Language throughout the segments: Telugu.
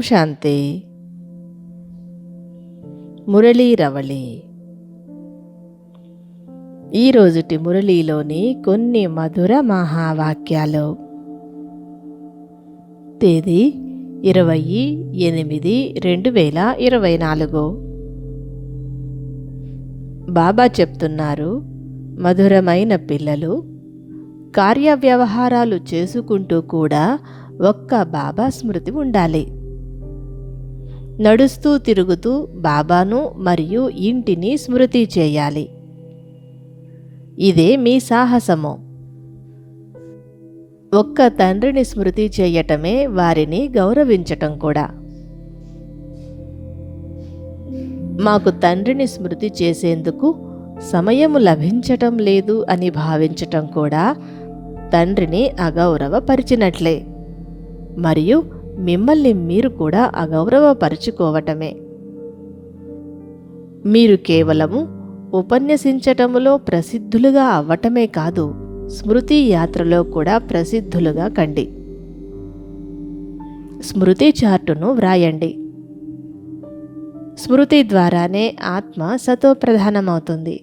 శాంతి. మురళీ రవళి. ఈరోజుటి మురళీలోని కొన్ని మధుర మహావాక్యాలు. తేదీ ఇరవై ఎనిమిది రెండు వేల ఇరవై నాలుగు. బాబా చెప్తున్నారు మధురమైన పిల్లలు కార్యవ్యవహారాలు చేసుకుంటూ కూడా ఒక్క బాబా స్మృతి ఉండాలి. నడుస్తూ తిరుగుతూ బాబాను మరియు ఇంటిని స్మృతి చేయాలి. ఇదే మీ సాహసము. ఒక్క తండ్రిని స్మృతి చేయటమే వారిని గౌరవించటం కూడా. మాకు తండ్రిని స్మృతి చేసేందుకు సమయము లభించటం లేదు అని భావించటం కూడా తండ్రిని అగౌరవపరిచినట్లే. మరియు మిమ్మల్ని మీరు కూడా అగౌరవపరుచుకోవటమే. మీరు కేవలము ఉపన్యసించటములో ప్రసిద్ధులుగా అవ్వటమే కాదు స్మృతి యాత్రలో కూడా ప్రసిద్ధులుగా కండి. స్మృతి చార్టును వ్రాయండి. స్మృతి ద్వారానే ఆత్మ సతోప్రధానమవుతుంది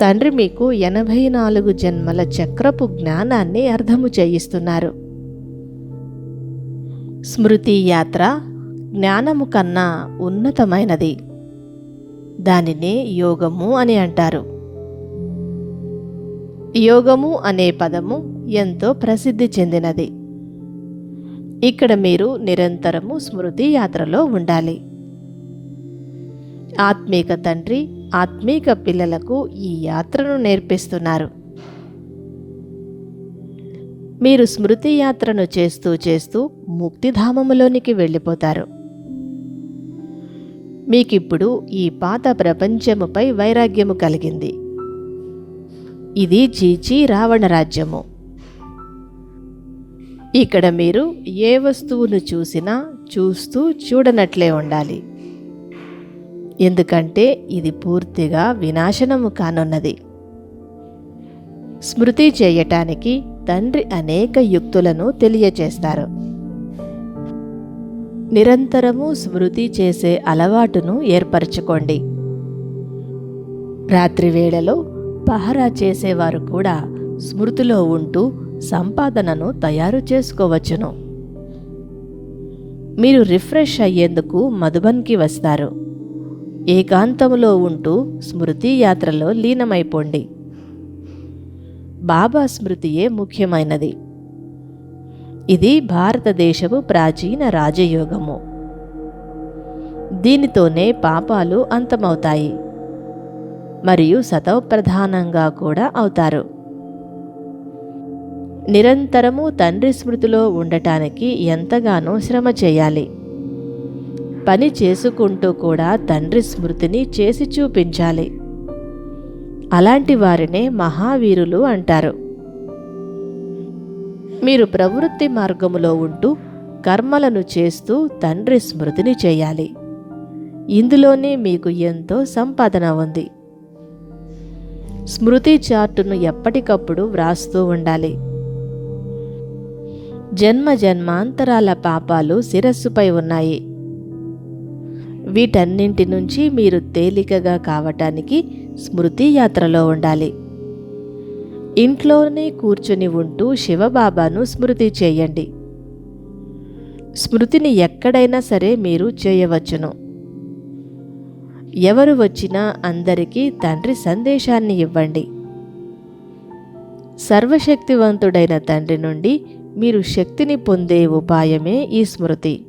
తండ్రి మీకు ఎనభై నాలుగు జన్మల చక్రపు జ్ఞానాన్ని అర్థము చేయిస్తున్నారు. స్మృతి యాత్ర జ్ఞానము కన్నా ఉన్నతమైనది. దానినే యోగము అని అంటారు. యోగము అనే పదము ఎంతో ప్రసిద్ధి చెందినది. ఇక్కడ మీరు నిరంతరము స్మృతి యాత్రలో ఉండాలి. ఆత్మీక తండ్రి ఆత్మీక పిల్లలకు ఈ యాత్రను నేర్పిస్తున్నారు. మీరు స్మృతి యాత్రను చేస్తూ చేస్తూ ముక్తిధామములోనికి వెళ్ళిపోతారు. మీకిప్పుడు ఈ పాత ప్రపంచముపై వైరాగ్యము కలిగింది. ఇది చీచి రావణ రాజ్యము. ఇక్కడ మీరు ఏ వస్తువును చూసినా చూస్తూ చూడనట్లే ఉండాలి. ఎందుకంటే ఇది పూర్తిగా వినాశనము కానున్నది. స్మృతి చేయటానికి తండ్రి అనేక యుక్తులను తెలియచేస్తారు. నిరంతరము స్మృతి చేసే అలవాటును ఏర్పరచుకోండి. రాత్రి వేళలో పహరా చేసేవారు కూడా స్మృతిలో ఉంటూ సంపాదనను తయారు చేసుకోవచ్చును. మీరు రిఫ్రెష్ అయ్యేందుకు మధుబన్కి వస్తారు. ఏకాంతంలో ఉంటూ స్మృతి యాత్రలో లీనమైపోండి. బాబా స్మృతియే ముఖ్యమైనది. ఇది భారతదేశపు ప్రాచీన రాజయోగము. దీనితోనే పాపాలు అంతమవుతాయి. మరియు సతవప్రధానంగా కూడా అవుతారు. నిరంతరము తండ్రి స్మృతిలో ఉండటానికి ఎంతగానో శ్రమ చేయాలి. పని చేసుకుంటూ కూడా తండ్రి స్మృతిని చేసి చూపించాలి. అలాంటి వారినే మహావీరులు అంటారు. మీరు ప్రవృత్తి మార్గములో ఉంటూ కర్మలను చేస్తూ తండ్రి స్మృతిని చేయాలి. ఇందులోనే మీకు ఎంతో సంపాదన ఉంది. స్మృతి చార్టును ఎప్పటికప్పుడు వ్రాస్తూ ఉండాలి. జన్మ జన్మాంతరాల పాపాలు శిరస్సుపై ఉన్నాయి. వీటన్నింటి నుంచి మీరు తేలికగా కావటానికి స్మృతి యాత్రలో ఉండాలి. ఇంట్లోనే కూర్చుని ఉంటూ శివబాబాను స్మృతి చేయండి. స్మృతిని ఎక్కడైనా సరే మీరు చేయవచ్చును. ఎవరు వచ్చినా అందరికీ తండ్రి సందేశాన్ని ఇవ్వండి. సర్వశక్తివంతుడైన తండ్రి నుండి మీరు శక్తిని పొందే ఉపాయమే ఈ స్మృతి.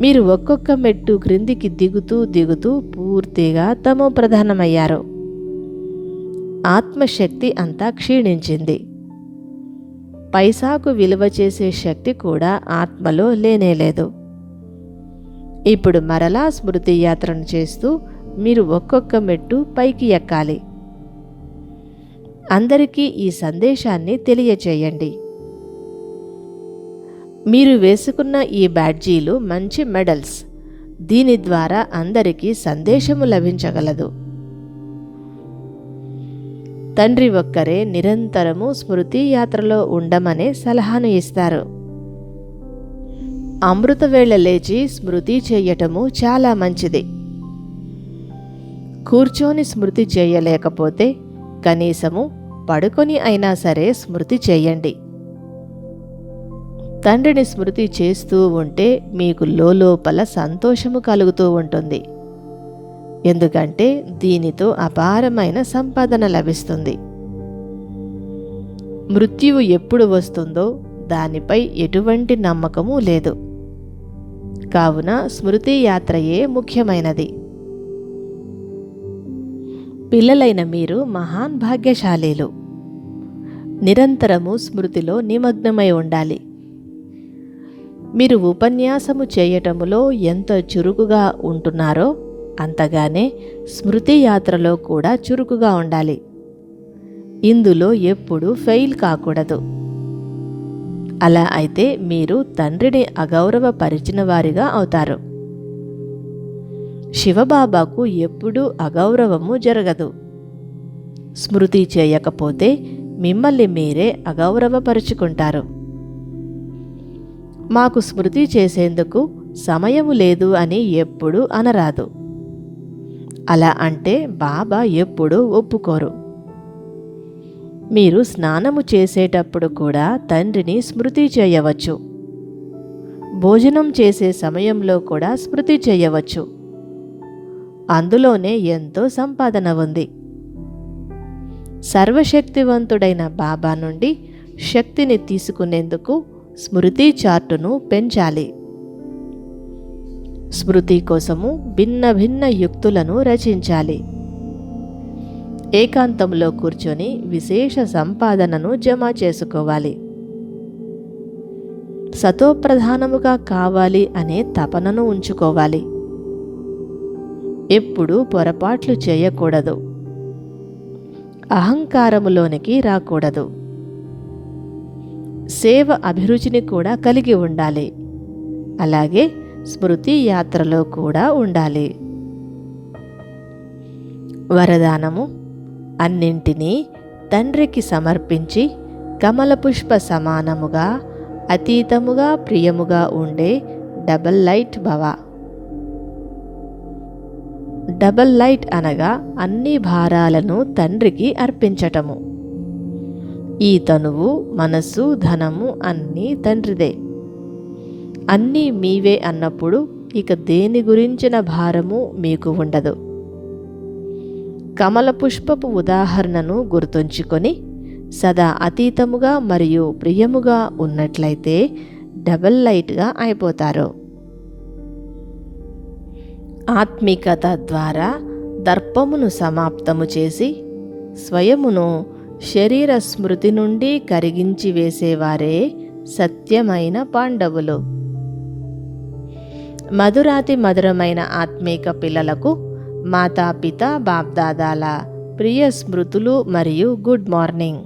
మీరు ఒక్కొక్క మెట్టు క్రిందికి దిగుతూ దిగుతూ పూర్తిగా తమో ప్రధానమయ్యారు. ఆత్మశక్తి అంతా క్షీణించింది. పైసాకు విలువ చేసే శక్తి కూడా ఆత్మలో లేనేలేదు ఇప్పుడు మరలా స్మృతి యాత్రను చేస్తూ మీరు ఒక్కొక్క మెట్టు పైకి ఎక్కాలి. అందరికీ ఈ సందేశాన్ని తెలియచేయండి. మీరు వేసుకున్న ఈ బ్యాడ్జీలు మంచి మెడల్స్. దీని ద్వారా అందరికీ సందేశము లభించగలదు. తండ్రి ఒక్కరే నిరంతరము స్మృతి యాత్రలో ఉండమనే సలహాను ఇస్తారు. అమృతవేళ లేచి స్మృతి చేయటము చాలా మంచిది. కూర్చొని స్మృతి చేయలేకపోతే కనీసము పడుకొని అయినా సరే స్మృతి చేయండి. తండ్రిని స్మృతి చేస్తూ ఉంటే మీకు లోపల సంతోషము కలుగుతూ ఉంటుంది. ఎందుకంటే దీనితో అపారమైన సంపాదన లభిస్తుంది. మృత్యువు ఎప్పుడు వస్తుందో దానిపై ఎటువంటి నమ్మకము లేదు. కావున స్మృతి యాత్రయే ముఖ్యమైనది. పిల్లలైన మీరు మహాన్ భాగ్యశాలీలు. నిరంతరము స్మృతిలో నిమగ్నమై ఉండాలి. మీరు ఉపన్యాసము చేయటములో ఎంత చురుకుగా ఉంటున్నారో అంతగానే స్మృతి యాత్రలో కూడా చురుకుగా ఉండాలి. ఇందులో ఎప్పుడు ఫెయిల్ కాకూడదు. అలా అయితే మీరు తండ్రిని అగౌరవపరిచిన వారిగా అవుతారు. శివబాబాకు ఎప్పుడూ అగౌరవము జరగదు. స్మృతి చేయకపోతే మిమ్మల్ని మీరే అగౌరవపరుచుకుంటారు. మాకు స్మృతి చేసేందుకు సమయము లేదు అని ఎప్పుడూ అనరాదు. అలా అంటే బాబా ఎప్పుడూ ఒప్పుకోరు. మీరు స్నానము చేసేటప్పుడు కూడా తండ్రిని స్మృతి చేయవచ్చు. భోజనం చేసే సమయంలో కూడా స్మృతి చేయవచ్చు. అందులోనే ఎంతో సంపాదన ఉంది. సర్వశక్తివంతుడైన బాబా నుండి శక్తిని తీసుకునేందుకు స్మృతి చార్టును పెంచాలి. స్మృతి కోసము భిన్న భిన్న యుక్తులను రచించాలి. ఏకాంతంలో కూర్చొని విశేష సంపాదనను జమ చేసుకోవాలి. సతోప్రధానముగా కావాలి అనే తపనను ఉంచుకోవాలి. ఎప్పుడూ పొరపాట్లు చేయకూడదు. అహంకారములోనికి రాకూడదు. సేవ అభిరుచిని కూడా కలిగి ఉండాలి. అలాగే స్మృతి యాత్రలో కూడా ఉండాలి. వరదానము అన్నింటినీ తండ్రికి సమర్పించి కమలపుష్ప సమానముగా అతీతముగా ప్రియముగా ఉండే డబల్ లైట్ భవ. డబల్ లైట్ అనగా అన్ని భారాలను తండ్రికి అర్పించటము. ఈ తనువు మనస్సు ధనము అన్నీ తండ్రిదే. అన్నీ మీవే అన్నప్పుడు ఇక దేని గురించిన భారము మీకు ఉండదు. కమల పుష్పపు ఉదాహరణను గుర్తుంచుకొని సదా అతీతముగా మరియు ప్రియముగా ఉన్నట్లయితే డబల్ లైట్గా అయిపోతారు. ఆత్మికత ద్వారా దర్పమును సమాప్తము చేసి స్వయమును శరీర స్మృతి నుండి కరిగించి వేసేవారే సత్యమైన పాండవులు. మధురాతి మధురమైన ఆత్మీక పిల్లలకు మాతాపిత బాప్దాదాల ప్రియ స్మృతులు మరియు గుడ్ మార్నింగ్.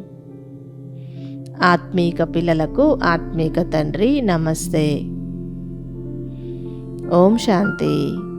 ఆత్మీక పిల్లలకు ఆత్మీక తండ్రి నమస్తే. ఓం శాంతి.